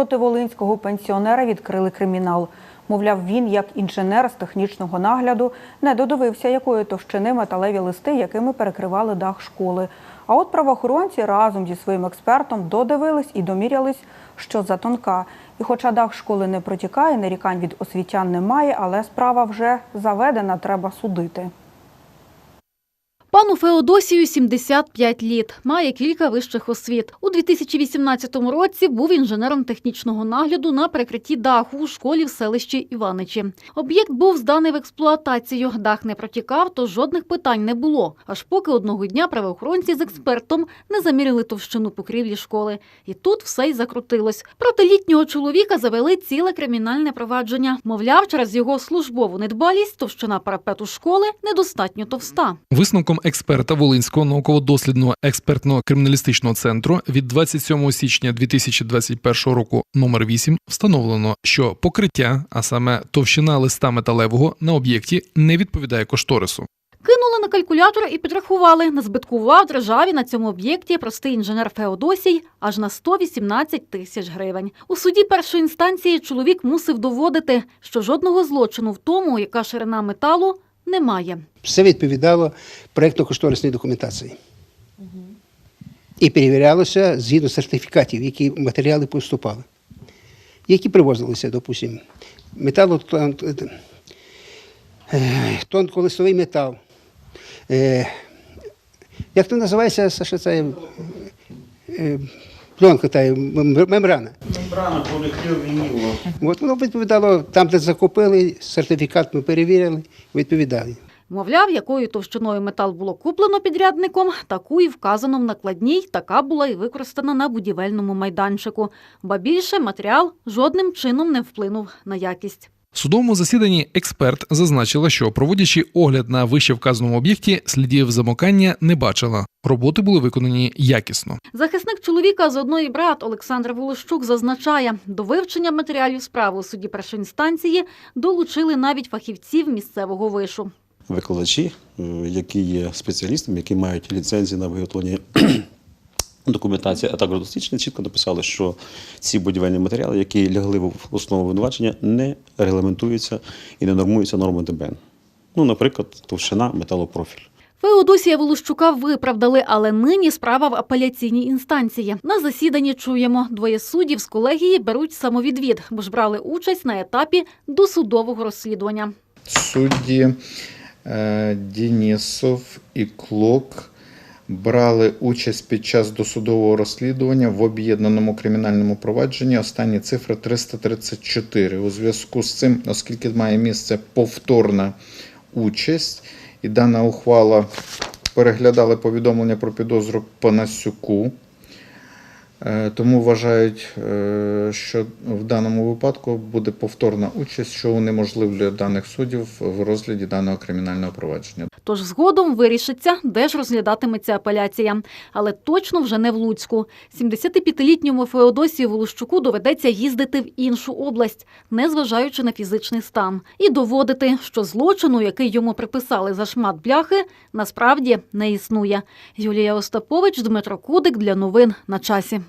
проти волинського пенсіонера відкрили кримінал. Мовляв, він, як інженер з технічного нагляду, не додивився, якої товщини металеві листи, якими перекривали дах школи. А от правоохоронці разом зі своїм експертом додивились і домірялись, що за тонка. І хоча дах школи не протікає, нарікань від освітян немає, але справа вже заведена, треба судити. Пану Феодосію 75 літ, має кілька вищих освіт. У 2018 році був інженером технічного нагляду на перекритті даху у школі в селищі Іваничі. Об'єкт був зданий в експлуатацію. Дах не протікав, то жодних питань не було. Аж поки одного дня правоохоронці з експертом не заміряли товщину покрівлі школи. І тут все й закрутилось. Проти літнього чоловіка завели ціле кримінальне провадження. Мовляв, через його службову недбалість товщина парапету школи недостатньо товста. Висновком експерта Волинського науково-дослідного експертно-криміналістичного центру від 27 січня 2021 року номер 8 встановлено, що покриття, а саме товщина листа металевого на об'єкті, не відповідає кошторису. Кинули на калькулятор і підрахували. Назбиткував державі на цьому об'єкті простий інженер Феодосій аж на 118 тисяч гривень. У суді першої інстанції чоловік мусив доводити, що жодного злочину в тому, яка ширина металу, немає. Все відповідало проєктно-кошторисній документації. І перевірялося згідно сертифікатів, які матеріали поступали, які привозилися, допустимо, металотон, е, тонколистовий метал. Е, Як то називається Саша, це е, пленка та мембрана. Мембрана поліклів. От воно відповідало там, де закупили, сертифікат ми перевірили, відповідали. Мовляв, якою товщиною метал було куплено підрядником, таку і вказано в накладній, така була і використана на будівельному майданчику. Ба більше матеріал жодним чином не вплинув на якість. В судовому засіданні експерт зазначила, що проводячи огляд на вище вказаному об'єкті, слідів замокання не бачила. Роботи були виконані якісно. Захисник чоловіка з одної брат Олександр Волощук зазначає, до вивчення матеріалів справи у суді першої інстанції долучили навіть фахівців місцевого вишу. Викладачі, які є спеціалістами, які мають ліцензії на виготовлення документації, а також дослідження, чітко написали, що ці будівельні матеріали, які лягли в основу винувачення, не регламентуються і не нормуються нормами ДБН. Ну, наприклад, товщина металопрофіль. Феодосія Волощука виправдали, але нині справа в апеляційній інстанції. На засіданні чуємо, двоє суддів з колегії беруть самовідвід, бо ж брали участь на етапі досудового розслідування. судді е, Дінісов і Клок брали участь під час досудового розслідування в об'єднаному кримінальному провадженні. Останні цифри 334. У зв'язку з цим, оскільки має місце повторна участь, і дана ухвала переглядали повідомлення про підозру Панасюку. Е, Тому вважають, е, що в даному випадку буде повторна участь, що унеможливлює даних суддів в розгляді даного кримінального провадження. Тож згодом вирішиться, де ж розглядатиметься апеляція. Але точно вже не в Луцьку. 75-літньому Феодосію Волощуку доведеться їздити в іншу область, незважаючи на фізичний стан, і доводити, що злочину, який йому приписали за шмат бляхи, насправді не існує. Юлія Остапович, Дмитро Кудик для новин на часі.